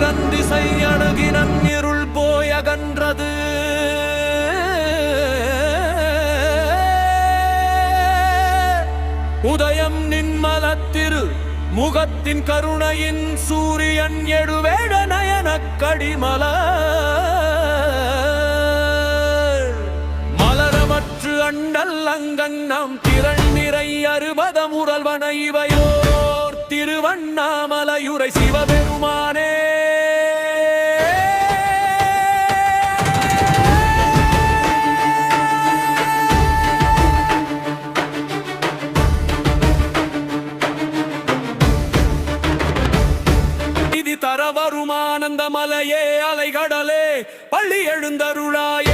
திறந்திசை அணுகினம் இருள் போய் அகன்றது. உதயம் நின்மலத்திரு முகத்தின் கருணையின் சூரியன் எழுவேட நயன கடிமல மலரமற்று அண்டல் அங்கங் நாம் நிறை அறுபத திருவண்ணாமலையுரை சிவபெருமானே. ஆனந்த மலையே அலைகடலே பள்ளி எழுந்தருளாயே.